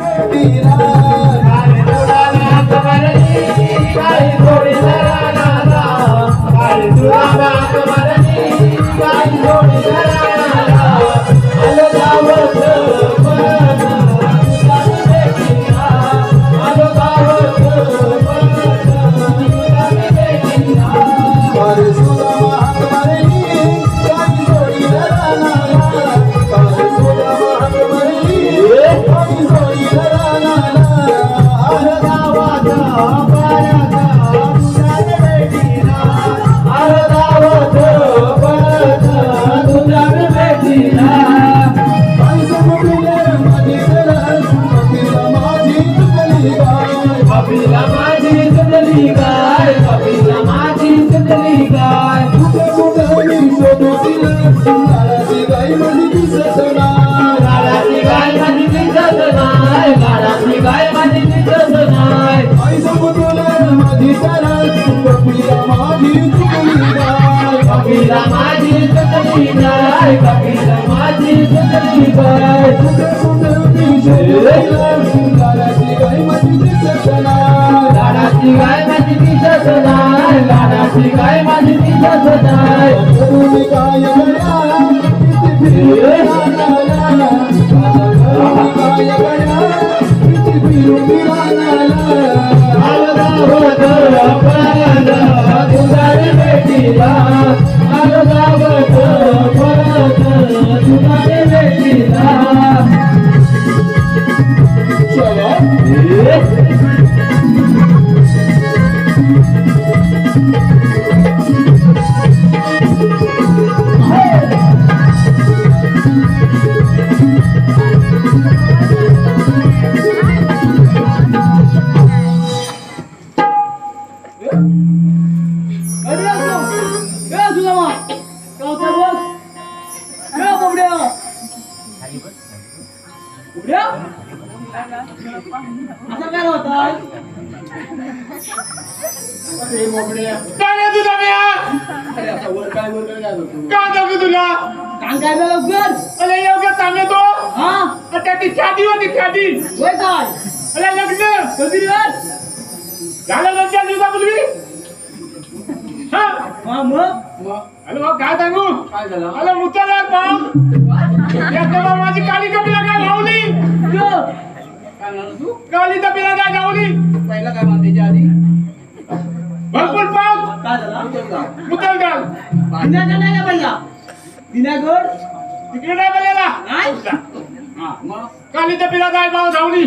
कपिला गाय माझी गाय माझी कपिला माझी तुझली गाय कपिला माझी तुझली गाय गाडाची गाय माझी दिसत नाय गाय माझी त्याची ख्याती होती ख्याती झालं? अरे मग काय सांगू? अरे मुताला पाव या तेव्हा माझी काली कपिला काय लावली काली कपिला काय लावली पहिला काय म्हणते आधी? भरपूर पाव मुतल घाल तिकडे नाही बोलायला मग? काली कपिला काय पाव धावली